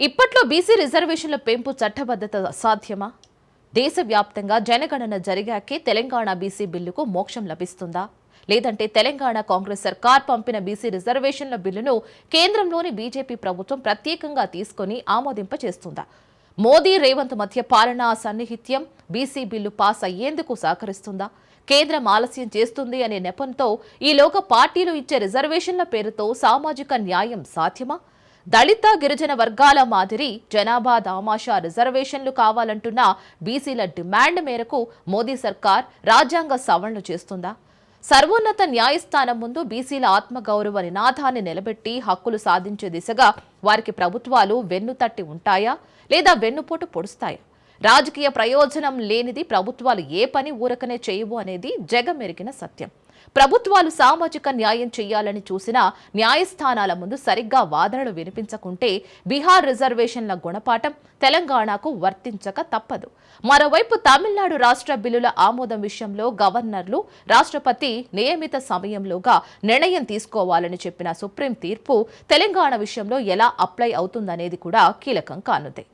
ఇప్పట్లో బీసీ రిజర్వేషన్ల పెంపు చట్టబద్ధత సాధ్యమా? దేశవ్యాప్తంగా జనగణన జరిగాకే తెలంగాణ బీసీ బిల్లుకు మోక్షం లభిస్తుందా? లేదంటే తెలంగాణ కాంగ్రెస్ సర్కార్ పంపిన బీసీ రిజర్వేషన్ల బిల్లును కేంద్రంలోని బీజేపీ ప్రభుత్వం ప్రత్యేకంగా తీసుకొని ఆమోదింపచేస్తుందా? మోదీ రేవంత్ మధ్య పాలనా సన్నిహిత్యం బీసీ బిల్లు పాస్ అయ్యేందుకు సహకరిస్తుందా? కేంద్రం ఆలస్యం చేస్తుంది అనే నెపంతో ఈలోగా పార్టీలు ఇచ్చే రిజర్వేషన్ల పేరుతో సామాజిక న్యాయం సాధ్యమా? దళిత గిరిజన వర్గాల మాదిరి జనాభా దామాషా రిజర్వేషన్లు కావాలంటున్న బీసీల డిమాండ్ మేరకు మోదీ సర్కార్ రాజ్యాంగ సవరణలు చేస్తుందా? సర్వోన్నత న్యాయస్థానం ముందు బీసీల ఆత్మగౌరవ నినాదాన్ని నిలబెట్టి హక్కులు సాధించే దిశగా వారికి ప్రభుత్వాలు వెన్నుతట్టి ఉంటాయా? లేదా వెన్నుపోటు పొడుస్తాయా? రాజకీయ ప్రయోజనం లేనిది ప్రభుత్వాలు ఏ పని ఊరకనే చేయవు అనేది జగమెరిగిన సత్యం. ప్రభుత్వాలు సామాజిక న్యాయం చేయాలని చూసినా న్యాయస్థానాల ముందు సరిగ్గా వాదనలు వినిపించకుంటే బీహార్ రిజర్వేషన్ల గుణపాఠం తెలంగాణకు వర్తించక తప్పదు. మరోవైపు తమిళనాడు రాష్ట్ర బిల్లుల ఆమోదం విషయంలో గవర్నర్లు రాష్ట్రపతి నియమిత సమయంలోగా నిర్ణయం తీసుకోవాలని చెప్పిన సుప్రీం తీర్పు తెలంగాణ విషయంలో ఎలా అప్లై అవుతుందనేది కూడా కీలకం కానుంది.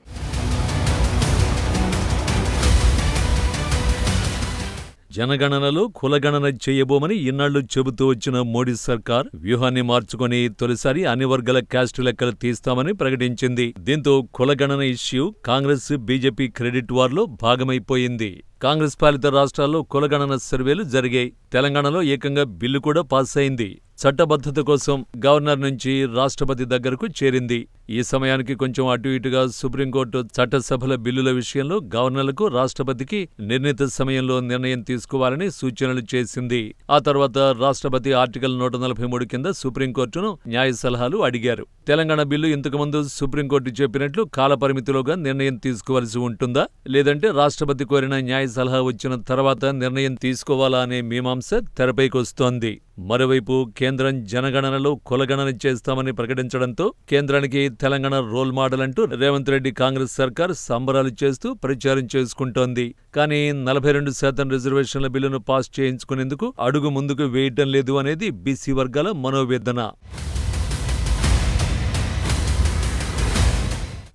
జనగణనలో కులగణన చేయబోమని ఇన్నాళ్ళు చెబుతూ వచ్చిన మోడీ సర్కార్ వ్యూహాన్ని మార్చుకొని తొలిసారి అన్ని వర్గాల క్యాస్టు లెక్కలు తీస్తామని ప్రకటించింది. దీంతో కులగణన ఇష్యూ కాంగ్రెస్ బీజేపీ క్రెడిట్ వార్లో భాగమైపోయింది. కాంగ్రెస్ పాలిత రాష్ట్రాల్లో కులగణన సర్వేలు జరిగాయి. తెలంగాణలో ఏకంగా బిల్లు కూడా పాస్ అయింది. చట్టబద్ధత కోసం గవర్నర్ నుంచి రాష్ట్రపతి దగ్గరకు చేరింది. ఈ సమయానికి కొంచెం అటు ఇటుగా సుప్రీంకోర్టు చట్టసభల బిల్లుల విషయంలో గవర్నర్లకు రాష్ట్రపతికి నిర్ణీత సమయంలో నిర్ణయం తీసుకోవాలని సూచనలు చేసింది. ఆ తర్వాత రాష్ట్రపతి ఆర్టికల్ నూట నలభై మూడు కింద సుప్రీంకోర్టును న్యాయ సలహాలు అడిగారు. తెలంగాణ బిల్లు ఇంతకుముందు సుప్రీంకోర్టు చెప్పినట్లు కాలపరిమితిలోగా నిర్ణయం తీసుకోవాల్సి ఉంటుందా? లేదంటే రాష్ట్రపతి కోరిన న్యాయ సలహా వచ్చిన తర్వాత నిర్ణయం తీసుకోవాలా అనే మీమాంస తెరపైకొస్తోంది మరోవైపు కేంద్రం జనగణనలో కులగణన చేస్తామని ప్రకటించడంతో కేంద్రానికి తెలంగాణ రోల్ మోడల్ అంటూ రేవంత్ రెడ్డి కాంగ్రెస్ సర్కార్ సంబరాలు చేస్తూ ప్రచారం చేసుకుంటోంది. కానీ నలభై రెండు శాతం రిజర్వేషన్ల బిల్లును పాస్ చేయించుకునేందుకు అడుగు ముందుకు వేయటం లేదు అనేది బీసీ వర్గాల మనోవేదన.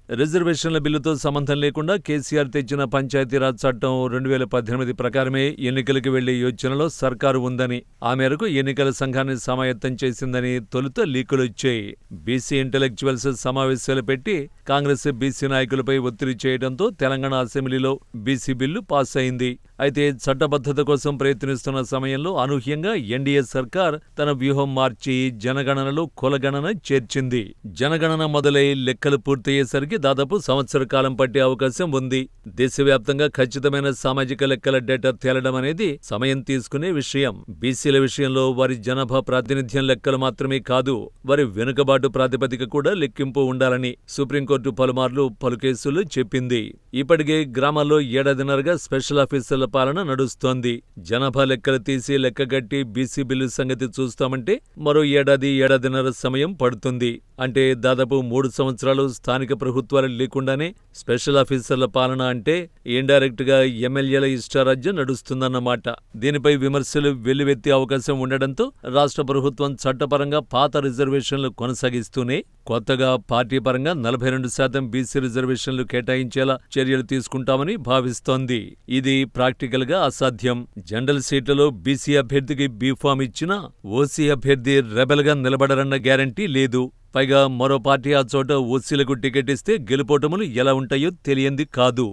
రిజర్వేషన్ల బిల్లుతో సంబంధం లేకుండా కేసీఆర్ తెచ్చిన పంచాయతీరాజ్ చట్టం రెండు వేల పద్దెనిమిది ప్రకారమే ఎన్నికలకు వెళ్ళే యోచనలో సర్కారు ఉందని ఆ మేరకు ఎన్నికల సంఘాన్ని సమాయత్తం చేసిందని తొలుత లీకులొచ్చాయి బీసీ ఇంటలెక్చువల్స్ సమావేశాలు పెట్టి కాంగ్రెస్ బీసీ నాయకులపై ఒత్తిడి చేయడంతో తెలంగాణ అసెంబ్లీలో బీసీ బిల్లు పాస్ అయింది. అయితే చట్టబద్ధత కోసం ప్రయత్నిస్తున్న సమయంలో అనూహ్యంగా ఎన్డీఏ సర్కార్ తన వ్యూహం మార్చి జనగణనలో కులగణన చేర్చింది. జనగణన మొదలై లెక్కలు పూర్తయ్యేసరికి దాదాపు సంవత్సర కాలం పట్టే అవకాశం ఉంది. దేశవ్యాప్తంగా ఖచ్చితమైన సామాజిక లెక్కల డేటా తేలడం అనేది సమయం తీసుకునే విషయం. బీసీల విషయంలో వారి జనాభా ప్రాతినిధ్యం లెక్కలు మాత్రమే కాదు వారి వెనుకబాటు ప్రాతిపదిక కూడా లెక్కింపు ఉండాలని సుప్రీంకోర్టు పలుమార్లు పలు కేసులు చెప్పింది. ఇప్పటికే గ్రామాల్లో ఏడాదిన్నరగా స్పెషల్ ఆఫీసర్ల పాలన నడుస్తోంది. జనాభా లెక్కలు తీసి లెక్కగట్టి బీసీ బిల్లు సంగతి చూస్తామంటే మరో ఏడాది ఏడాదిన్నర సమయం పడుతుంది. అంటే దాదాపు మూడు సంవత్సరాలు స్థానిక ప్రభుత్వాలు లేకుండానే స్పెషల్ ఆఫీసర్ల పాలన అంటే ఇండైరెక్ట్గా ఎమ్మెల్యేల ఇష్టారాజ్యం నడుస్తుందన్నమాట. దీనిపై విమర్శలు వెల్లువెత్తే అవకాశం ఉండడంతో రాష్ట్ర ప్రభుత్వం చట్టపరంగా పాత రిజర్వేషన్లు కొనసాగిస్తూనే కొత్తగా పార్టీ పరంగా నలభై రెండు శాతం బీసీ రిజర్వేషన్లు కేటాయించేలా చర్యలు తీసుకుంటామని భావిస్తోంది. ఇది ప్రాక్టికల్గా అసాధ్యం. జనరల్ సీట్లలో బీసీ అభ్యర్థికి బీఫామ్ ఇచ్చినా ఓసీ అభ్యర్థి రెబెల్గా నిలబడరన్న గ్యారంటీ లేదు. పైగా మరో పార్టీ ఆ చోట ఓసీలకు టికెట్ ఇస్తే గెలుపోటములు ఎలా ఉంటాయో తెలియంది కాదు.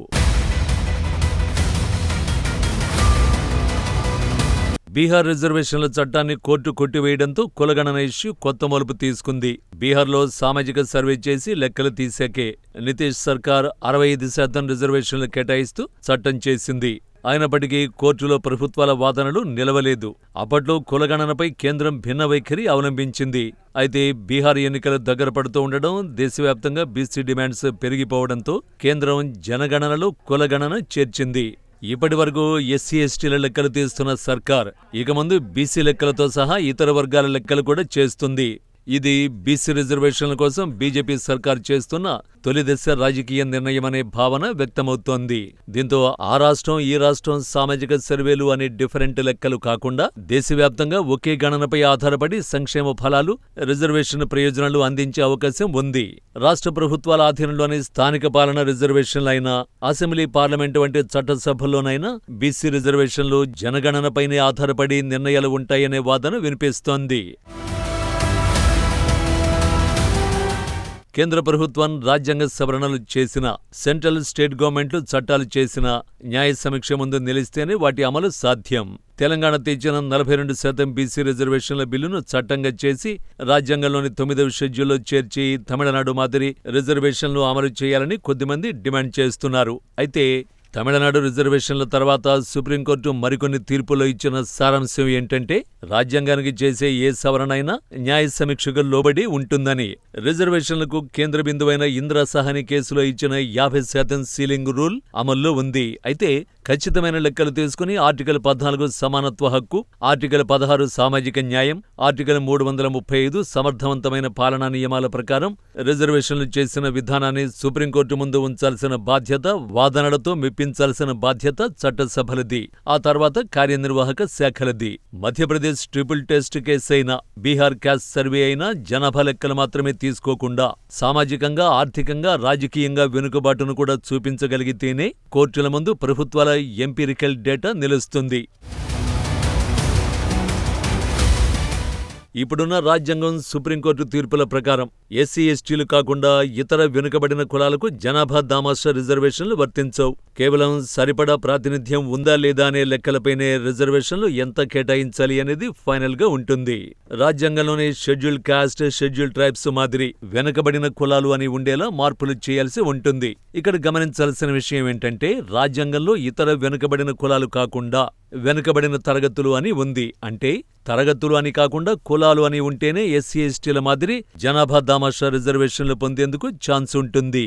బీహార్ రిజర్వేషన్ల చట్టాన్ని కోర్టు కొట్టివేయడంతో కులగణన ఇష్యూ కొత్త మలుపు తీసుకుంది. బీహార్లో సామాజిక సర్వే చేసి లెక్కలు తీశాకే. నితీష్ సర్కార్ అరవై ఐదు శాతం రిజర్వేషన్లు కేటాయిస్తూ చట్టం చేసింది. అయినప్పటికీ కోర్టులో ప్రభుత్వాల వాదనలు నిలవలేదు. అప్పట్లో కులగణనపై కేంద్రం భిన్న వైఖరి అవలంబించింది. అయితే బీహార్ ఎన్నికలు దగ్గర పడుతూ ఉండడం దేశవ్యాప్తంగా బీసీ డిమాండ్స్ పెరిగిపోవడంతో కేంద్రం జనగణనలో కులగణన చేర్చింది. ఇప్పటి వరకు ఎస్సీ ఎస్టీల లెక్కలు తీస్తున్న సర్కార్ ఇక ముందు బీసీ లెక్కలతో సహా ఇతర వర్గాల లెక్కలు కూడా చేస్తుంది. ఇది బీసీ రిజర్వేషన్ల కోసం బీజేపీ సర్కార్ చేస్తున్న తొలి దశ రాజకీయ నిర్ణయమనే భావన వ్యక్తమవుతోంది. దీంతో ఆ రాష్ట్రం ఈ రాష్ట్రం సామాజిక సర్వేలు అనే డిఫరెంట్ లెక్కలు కాకుండా దేశవ్యాప్తంగా ఒకే గణనపై ఆధారపడి సంక్షేమ ఫలాలు రిజర్వేషన్ ప్రయోజనాలు అందించే అవకాశం ఉంది. రాష్ట్ర ప్రభుత్వాల ఆధీనంలోని స్థానిక పాలన రిజర్వేషన్లైనా అసెంబ్లీ పార్లమెంటు వంటి చట్టసభల్లోనైనా బీసీ రిజర్వేషన్లు జనగణనపైనే ఆధారపడి నిర్ణయాలు ఉంటాయనే వాదన వినిపిస్తోంది. కేంద్ర ప్రభుత్వం రాజ్యాంగ సవరణలు చేసిన సెంట్రల్ స్టేట్ గవర్నమెంట్లు చట్టాలు చేసిన న్యాయ సమీక్ష ముందు నిలిస్తేనే వాటి అమలు సాధ్యం. తెలంగాణ తెచ్చిన నలభై రెండు శాతం బీసీ రిజర్వేషన్ల బిల్లును చట్టంగా చేసి రాజ్యాంగంలోని తొమ్మిదవ షెడ్యూల్లో చేర్చి తమిళనాడు మాదిరి రిజర్వేషన్లు అమలు చేయాలని కొద్దిమంది డిమాండ్ చేస్తున్నారు. అయితే తమిళనాడు రిజర్వేషన్ల తర్వాత సుప్రీంకోర్టు మరికొన్ని తీర్పులో ఇచ్చిన సారాంశం ఏంటంటే రాజ్యాంగానికి చేసే ఏ సవరణైనా న్యాయ సమీక్షకు లోబడి ఉంటుందని. రిజర్వేషన్లకు కేంద్ర బిందువైన ఇంద్ర సహాని కేసులో ఇచ్చిన యాభై శాతం సీలింగ్ రూల్ అమల్లో ఉంది. అయితే ఖచ్చితమైన లెక్కలు తీసుకుని ఆర్టికల్ పద్నాలుగు సమానత్వ హక్కు ఆర్టికల్ పదహారు సామాజిక న్యాయం ఆర్టికల్ మూడు వందల ముప్పై ఐదు సమర్థవంతమైన పాలనా నియమాల ప్రకారం రిజర్వేషన్లు చేసిన విధానాన్ని సుప్రీంకోర్టు ముందు ఉంచాల్సిన బాధ్యత వాదనలతో మెప్పించాల్సిన బాధ్యత చట్టసభలది. ఆ తర్వాత కార్యనిర్వాహక శాఖలది. మధ్యప్రదేశ్ ట్రిపుల్ టెస్ట్ కేసు అయినా బీహార్ క్యాస్ట్ సర్వే అయినా జనాభా లెక్కలు మాత్రమే తీసుకోకుండా సామాజికంగా ఆర్థికంగా రాజకీయంగా వెనుకబాటును కూడా చూపించగలిగితేనే కోర్టుల ముందు ప్రభుత్వాల ఎంపిరికల్ డేటా నిలుస్తుంది. ఇప్పుడున్న రాజ్యాంగం సుప్రీంకోర్టు తీర్పుల ప్రకారం ఎస్సీ ఎస్టీలు కాకుండా ఇతర వెనుకబడిన కులాలకు జనాభా దామాష రిజర్వేషన్లు వర్తించవు. కేవలం సరిపడా ప్రాతినిధ్యం ఉందా లేదా అనే లెక్కలపైనే రిజర్వేషన్లు ఎంత కేటాయించాలి అనేది ఫైనల్గా ఉంటుంది. రాజ్యాంగంలోని షెడ్యూల్ కాస్ట్ షెడ్యూల్ ట్రైబ్స్ మాదిరి వెనుకబడిన కులాలు అని ఉండేలా మార్పులు చేయాల్సి ఉంటుంది. ఇక్కడ గమనించాల్సిన విషయం ఏంటంటే రాజ్యాంగంలో ఇతర వెనుకబడిన కులాలు కాకుండా వెనుకబడిన తరగతులు అని ఉంది. అంటే తరగతులు అని కాకుండా కులాలు అని ఉంటేనే ఎస్సీ ఎస్టీల మాదిరి జనాభా దామాషా రిజర్వేషన్లు పొందేందుకు ఛాన్స్ ఉంటుంది.